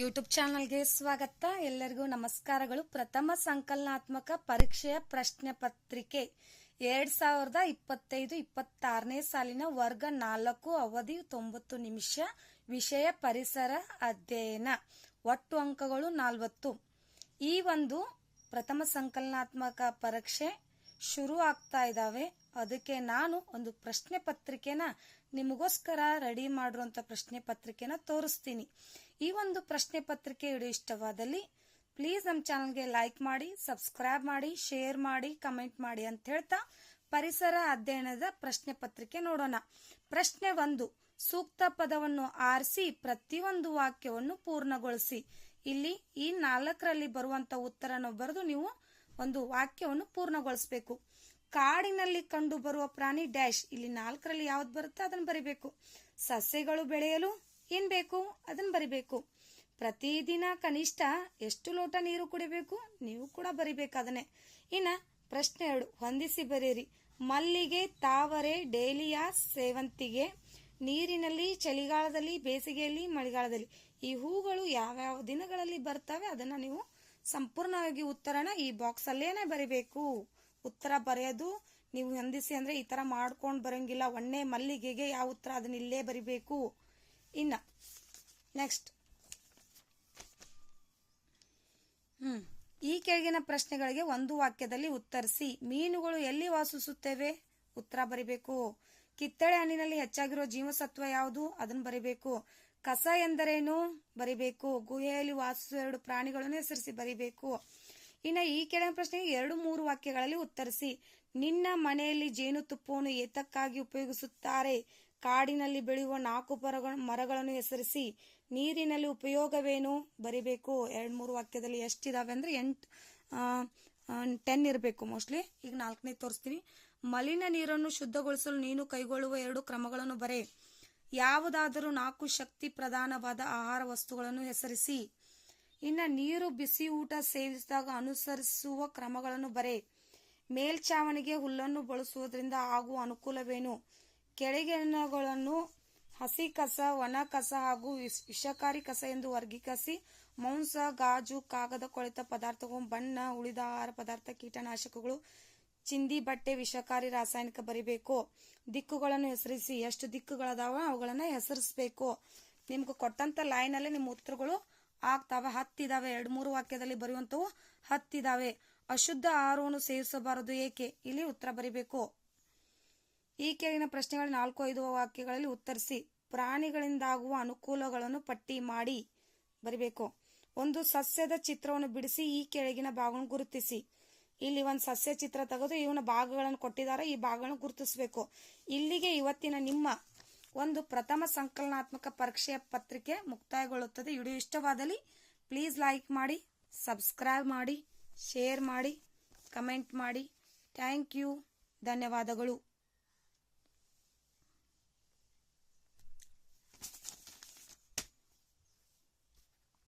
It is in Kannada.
ಯೂಟ್ಯೂಬ್ ಚಾನಲ್ಗೆ ಸ್ವಾಗತ. ಎಲ್ಲರಿಗೂ ನಮಸ್ಕಾರಗಳು. ಪ್ರಥಮ ಸಂಕಲನಾತ್ಮಕ ಪರೀಕ್ಷೆಯ ಪ್ರಶ್ನೆ ಪತ್ರಿಕೆ. ಎರಡ್ ಸಾವಿರದ ಇಪ್ಪತ್ತೈದು, ಇಪ್ಪತ್ತಾರನೇ ಸಾಲಿನ ವರ್ಗ ನಾಲ್ಕು, ಅವಧಿ ತೊಂಬತ್ತು ನಿಮಿಷ, ವಿಷಯ ಪರಿಸರ ಅಧ್ಯಯನ. ಒಟ್ಟು ಅಂಕಗಳು ನಾಲ್ವತ್ತು. ಈ ಒಂದು ಪ್ರಥಮ ಸಂಕಲನಾತ್ಮಕ ಪರೀಕ್ಷೆ ಶುರು ಆಗ್ತಾ ಇದ್ದಾವೆ ಅದಕ್ಕೆ ನಾನು ಒಂದು ಪ್ರಶ್ನೆ ಪತ್ರಿಕೆನ ನಿಮಗೋಸ್ಕರ ರೆಡಿ ಮಾಡಿರುವಂತ ಪ್ರಶ್ನೆ ಪತ್ರಿಕೆನ ತೋರಿಸ್ತೀನಿ. ಈ ಒಂದು ಪ್ರಶ್ನೆ ಪತ್ರಿಕೆ ವಿಡಿಯೋ ಇಷ್ಟವಾದಲ್ಲಿ ಪ್ಲೀಸ್ ನಮ್ಮ ಚಾನಲ್ಗೆ ಲೈಕ್ ಮಾಡಿ ಸಬ್ಸ್ಕ್ರೈಬ್ ಮಾಡಿ ಶೇರ್ ಮಾಡಿ ಕಮೆಂಟ್ ಮಾಡಿ ಅಂತ ಹೇಳ್ತಾ ಪರಿಸರ ಅಧ್ಯಯನದ ಪ್ರಶ್ನೆ ಪತ್ರಿಕೆ ನೋಡೋಣ. ಪ್ರಶ್ನೆ ಒಂದು, ಸೂಕ್ತ ಪದವನ್ನು ಆರಿಸಿ ಪ್ರತಿಯೊಂದು ವಾಕ್ಯವನ್ನು ಪೂರ್ಣಗೊಳಿಸಿ. ಇಲ್ಲಿ ಈ ನಾಲ್ಕರಲ್ಲಿ ಬರುವಂತ ಉತ್ತರನ ಬರೆದು ನೀವು ಒಂದು ವಾಕ್ಯವನ್ನು ಪೂರ್ಣಗೊಳಿಸಬೇಕು. ಕಾಡಿನಲ್ಲಿ ಕಂಡು ಬರುವ ಪ್ರಾಣಿ ಡ್ಯಾಶ್. ಇಲ್ಲಿ ನಾಲ್ಕರಲ್ಲಿ ಯಾವ್ದು ಬರುತ್ತೆ? ಅದನ್ನ ಬರಿಬೇಕು. ಸಸ್ಯಗಳು ಬೆಳೆಯಲು ಏನ್ ಬೇಕು? ಅದನ್ನ ಬರಿಬೇಕು. ಪ್ರತಿದಿನ ಕನಿಷ್ಠ ಎಷ್ಟು ಲೋಟ ನೀರು ಕುಡಿಬೇಕು? ನೀವು ಕೂಡ ಬರಿಬೇಕು ಅದನ್ನೇ. ಇನ್ನ ಪ್ರಶ್ನೆ ಎರಡು. ಹೊಂದಿಸಿ ಬರೀರಿ ಮಲ್ಲಿಗೆ, ತಾವರೆ, ಡೇಲಿಯಾ, ಸೇವಂತಿಗೆ. ನೀರಿನಲ್ಲಿ, ಚಳಿಗಾಲದಲ್ಲಿ, ಬೇಸಿಗೆಯಲ್ಲಿ, ಮಳೆಗಾಲದಲ್ಲಿ. ಈ ಹೂಗಳು ಯಾವ್ಯಾವ ದಿನಗಳಲ್ಲಿ ಬರ್ತವೆ? ಅದನ್ನ ನೀವು ಸಂಪೂರ್ಣವಾಗಿ ಉತ್ತರನ ಈ ಬಾಕ್ಸ್ ಅಲ್ಲೇನೆ ಬರಿಬೇಕು. ಉತ್ತರ ಬರೆಯೋದು. ನೀವು ಹೊಂದಿಸಿ ಅಂದ್ರೆ ಈ ತರ ಮಾಡ್ಕೊಂಡು ಬರಂಗಿಲ್ಲ. ಒಣ್ಣೆ ಮಲ್ಲಿಗೆಗೆ ಯಾವ ಉತ್ತರ ಅದನ್ನ ಇಲ್ಲೇ ಬರಿಬೇಕು. ಇನ್ನ ನೆಕ್ಸ್ಟ್. ಹ್ಮ್. ಈ ಕೆಳಗಿನ ಪ್ರಶ್ನೆಗಳಿಗೆ ಒಂದು ವಾಕ್ಯದಲ್ಲಿ ಉತ್ತರಿಸಿ. ಮೀನುಗಳು ಎಲ್ಲಿ ವಾಸಿಸುತ್ತೇವೆ? ಉತ್ತರ ಬರಿಬೇಕು. ಕಿತ್ತಳೆ ಹಣ್ಣಿನಲ್ಲಿ ಹೆಚ್ಚಾಗಿರೋ ಜೀವಸತ್ವ ಯಾವುದು? ಅದನ್ನ ಬರಿಬೇಕು. ಕಸ ಎಂದರೇನು? ಬರಿಬೇಕು. ಗುಹೆಯಲ್ಲಿ ವಾಸಿಸುವ ಎರಡು ಪ್ರಾಣಿಗಳನ್ನು ಹೆಸರಿಸಿ ಬರಿಬೇಕು. ಇನ್ನು ಈ ಕೆಳಗಿನ ಪ್ರಶ್ನೆಗೆ ಎರಡು ಮೂರು ವಾಕ್ಯಗಳಲ್ಲಿ ಉತ್ತರಿಸಿ. ನಿನ್ನ ಮನೆಯಲ್ಲಿ ಜೇನುತುಪ್ಪವನ್ನು ಏತಕ್ಕಾಗಿ ಉಪಯೋಗಿಸುತ್ತಾರೆ? ಕಾಡಿನಲ್ಲಿ ಬೆಳೆಯುವ ನಾಲ್ಕು ಮರಗಳನ್ನು ಹೆಸರಿಸಿ. ನೀರಿನಲ್ಲಿ ಉಪಯೋಗವೇನು? ಬರಿಬೇಕು. ಎರಡ್ ಮೂರು ವಾಕ್ಯದಲ್ಲಿ ಎಷ್ಟಿದಾವೆ ಅಂದ್ರೆ ಎಂಟ್ ಟೆನ್ ಇರಬೇಕು ಮೋಸ್ಟ್ಲಿ ಈಗ ನಾಲ್ಕನೇ ತೋರಿಸ್ತೀನಿ. ಮಲಿನ ನೀರನ್ನು ಶುದ್ಧಗೊಳಿಸಲು ನೀನು ಕೈಗೊಳ್ಳುವ ಎರಡು ಕ್ರಮಗಳನ್ನು ಬರೆ. ಯಾವುದಾದರೂ ನಾಲ್ಕು ಶಕ್ತಿ ಪ್ರಧಾನವಾದ ಆಹಾರ ವಸ್ತುಗಳನ್ನು ಹೆಸರಿಸಿ. ಇನ್ನ ನೀರು, ಬಿಸಿ ಊಟ ಸೇವಿಸಿದಾಗ ಅನುಸರಿಸುವ ಕ್ರಮಗಳನ್ನು ಬರೆ. ಮೇಲ್ಛಾವಣಿಗೆ ಹುಲ್ಲನ್ನು ಬಳಸುವುದರಿಂದ ಆಗುವ ಅನುಕೂಲವೇನು? ಕೆಳಗಿನಗಳನ್ನು ಹಸಿ ಕಸ, ಒಣ ಕಸ ಹಾಗೂ ವಿಷ- ವಿಷಕಾರಿ ಕಸ ಎಂದು ವರ್ಗೀಕರಿಸಿ ಮಾಂಸ, ಗಾಜು, ಕಾಗದ ಕೊಳೆತ ಪದಾರ್ಥಗಳು, ಬಣ್ಣ, ಉಳಿದ ಆಹಾರ ಪದಾರ್ಥ, ಕೀಟನಾಶಕಗಳು ಚಿಂದಿ ಬಟ್ಟೆ ವಿಷಕಾರಿ ರಾಸಾಯನಿಕ ಬರಿಬೇಕು. ದಿಕ್ಕುಗಳನ್ನು ಹೆಸರಿಸಿ, ಎಷ್ಟು ದಿಕ್ಕುಗಳದಾವ ಅವುಗಳನ್ನ ಹೆಸರಿಸಬೇಕು. ನಿಮ್ಗೆ ಕೊಟ್ಟಂತ ಲೈನ್ ಅಲ್ಲಿ ನಿಮ್ಮ ಉತ್ತರಗಳು ಆಗ್ತಾವ. ಹತ್ತಿದಾವೆ. ಎರಡು, ಮೂರು ವಾಕ್ಯದಲ್ಲಿ ಬರೆಯುವಂತವು ಹತ್ತಿದಾವೆ. ಅಶುದ್ಧ ಆಹಾರವನ್ನು ಸೇವಿಸಬಾರದು ಏಕೆ? ಇಲ್ಲಿ ಉತ್ತರ ಬರಿಬೇಕು. ಈ ಕೆಳಗಿನ ಪ್ರಶ್ನೆಗಳ ನಾಲ್ಕು, ಐದು ವಾಕ್ಯಗಳಲ್ಲಿ ಉತ್ತರಿಸಿ. ಪ್ರಾಣಿಗಳಿಂದಾಗುವ ಅನುಕೂಲಗಳನ್ನು ಪಟ್ಟಿ ಮಾಡಿ ಬರಿಬೇಕು. ಒಂದು ಸಸ್ಯದ ಚಿತ್ರವನ್ನು ಬಿಡಿಸಿ ಈ ಕೆಳಗಿನ ಭಾಗವನ್ನು ಗುರುತಿಸಿ. ಇಲ್ಲಿ ಒಂದು ಸಸ್ಯ ಚಿತ್ರ ತೆಗೆದು ಇವನ ಭಾಗಗಳನ್ನು ಕೊಟ್ಟಿದ್ದಾರೆ. ಈ ಭಾಗಗಳನ್ನು ಗುರುತಿಸಬೇಕು. ಇಲ್ಲಿಗೆ ಇವತ್ತಿನ ನಿಮ್ಮ ಒಂದು ಪ್ರಥಮ ಸಂಕಲನಾತ್ಮಕ ಪರೀಕ್ಷೆಯ ಪತ್ರಿಕೆ ಮುಕ್ತಾಯಗೊಳ್ಳುತ್ತದೆ. ವಿಡಿಯೋ ಇಷ್ಟವಾದಲ್ಲಿ ಪ್ಲೀಸ್ ಲೈಕ್ ಮಾಡಿ, ಸಬ್ಸ್ಕ್ರೈಬ್ ಮಾಡಿ, ಶೇರ್ ಮಾಡಿ, ಕಮೆಂಟ್ ಮಾಡಿ. Thank you. ಧನ್ಯವಾದಗಳು.